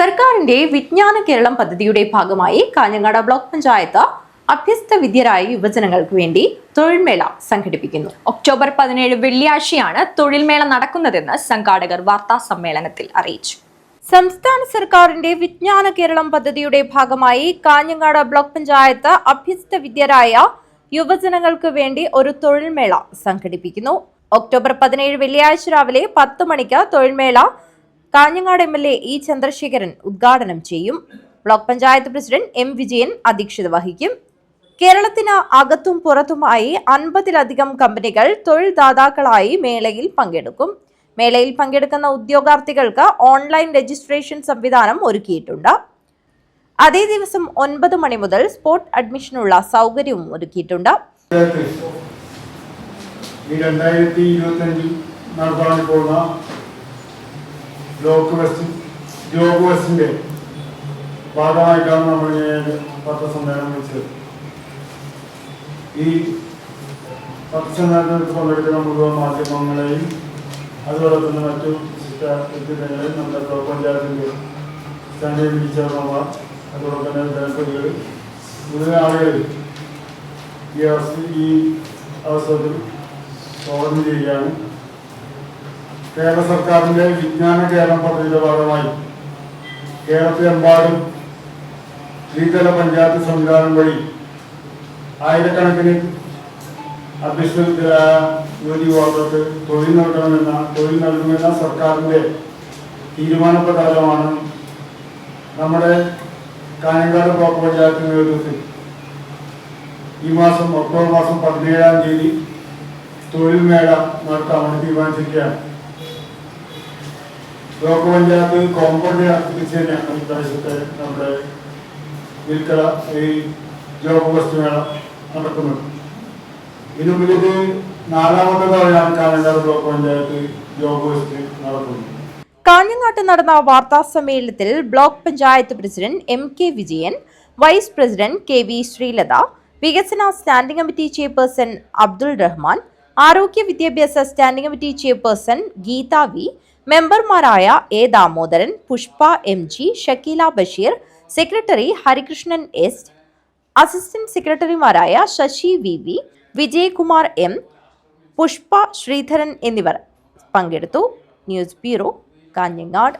സർക്കാരിന്റെ വിജ്ഞാന കേരളം പദ്ധതിയുടെ ഭാഗമായി കാഞ്ഞങ്ങാട് ബ്ലോക്ക് പഞ്ചായത്ത് അഭ്യസ്ത വിദ്യരായ യുവജനങ്ങൾക്ക് വേണ്ടി തൊഴിൽമേള സംഘടിപ്പിക്കുന്നു. ഒക്ടോബർ പതിനേഴ് വെള്ളിയാഴ്ചയാണ് തൊഴിൽമേള നടക്കുന്നതെന്ന് സംഘാടകർ വാർത്താ സമ്മേളനത്തിൽ അറിയിച്ചു. സംസ്ഥാന സർക്കാരിന്റെ വിജ്ഞാന കേരളം പദ്ധതിയുടെ ഭാഗമായി കാഞ്ഞങ്ങാട് ബ്ലോക്ക് പഞ്ചായത്ത് അഭ്യസ്ത വിദ്യരായ യുവജനങ്ങൾക്ക് വേണ്ടി ഒരു തൊഴിൽമേള സംഘടിപ്പിക്കുന്നു. ഒക്ടോബർ പതിനേഴ് വെള്ളിയാഴ്ച രാവിലെ പത്ത് മണിക്ക് തൊഴിൽമേള Kanhangad M L E Chandrasekharan ഉദ്ഘാടനം ചെയ്യും. Block panchayat president M Vijayan അധ്യക്ഷത വഹിക്കും. കേരളത്തിന് അകത്തും പുറത്തുമായി അൻപതിലധികം കമ്പനികൾ തൊഴിൽദാതാക്കളായി മേളയിൽ പങ്കെടുക്കും. മേളയിൽ പങ്കെടുക്കുന്ന ഉദ്യോഗാർത്ഥികൾക്ക് ഓൺലൈൻ രജിസ്ട്രേഷൻ സംവിധാനം ഒരുക്കിയിട്ടുണ്ട്. അതേ ദിവസം ഒൻപത് മണി മുതൽ സ്പോട്ട് അഡ്മിഷനുള്ള സൗകര്യവും ഒരുക്കിയിട്ടുണ്ട്. ഈ രണ്ടായിരത്തി ഇരുപത്തഞ്ചിൽ നടത്താൻ പോകുന്ന ബ്ലോക്ക് വെസ്റ്റ് ജോബ് വെസ്റ്റിന്റെ ഭാഗമായിട്ടാണ് നമ്മൾ പത്രസമ്മേളനം വെച്ചത് ഈ പത്രസമ്മേളനത്തിൽ പങ്കെടുക്കുന്ന മുഴുവൻ മാധ്യമങ്ങളെയും അതുപോലെ തന്നെ മറ്റു വിശിഷ്ട വ്യക്തിത്വങ്ങളെയും നമ്മുടെ ബ്ലോക്ക് പഞ്ചായത്തിന്റെ സ്റ്റാൻഡേർഡ് ചെയർമാൻമാർ അതുപോലെ തന്നെ ജനപ്രതികൾ മുഴുവൻ ആളുകൾ ഈ അവസ്ഥ ഈ അവസരത്തിൽ സ്വാഗതം ചെയ്യുകയാണ്. കേരള സർക്കാരിന്റെ വിജ്ഞാന കേരളം പദ്ധതിയുടെ ഭാഗമായി കേരളത്തിലെമ്പാടും ത്രിതല പഞ്ചായത്ത് സംവിധാനം വഴി ആയിരക്കണക്കിന് അഭ്യസ്തരായ യുവതി യുവാക്കൾക്ക് തൊഴിൽ നൽകണമെന്ന തൊഴിൽ നൽകുമെന്ന സർക്കാരിന്റെ തീരുമാനപ്രകാരമാണ് നമ്മുടെ കാഞ്ഞങ്ങാട് ബ്ലോക്ക് പഞ്ചായത്ത് നേതൃത്വത്തിൽ ഈ മാസം ഒക്ടോബർ മാസം പതിനേഴാം തീയതി തൊഴിൽ മേള നടത്താൻ വേണ്ടി തീരുമാനിച്ചിരിക്കുകയാണ്. ബ്ലോക്ക് പഞ്ചായത്ത് കോമ്പൗണ്ട് അർപ്പിച്ച് തന്നെയാണ് ഈ പ്രദേശത്തെ നമ്മുടെ വിൽക്കല ഈ ജോബ് വസ്തുമേള നടക്കുന്നത് ഇതിനു മുമ്പിൽ ഇത് നാലാമത്തെ തവണയാണ് കാഞ്ഞങ്ങാട് ബ്ലോക്ക് പഞ്ചായത്ത് ജോബ് വസ്തു നടക്കുന്നത് കാഞ്ഞങ്ങാട്ട് നടന്ന വാർത്താ സമ്മേളനത്തിൽ block panchayat president M K Vijayan vice president K V Sreelatha വികസന standing committee chairperson Abdul Rahman ആരോഗ്യ വിദ്യാഭ്യാസ standing committee chairperson Geetha V മെമ്പർമാരായ A Damodaran Pushpa M G Shakeela Basheer secretary Harikrishnan S assistant സെക്രട്ടറിമാരായ Sasi V V Vijayakumar M Pushpa Sreedharan എന്നിവർ പങ്കെടുത്തു. News bureau Kanhangad.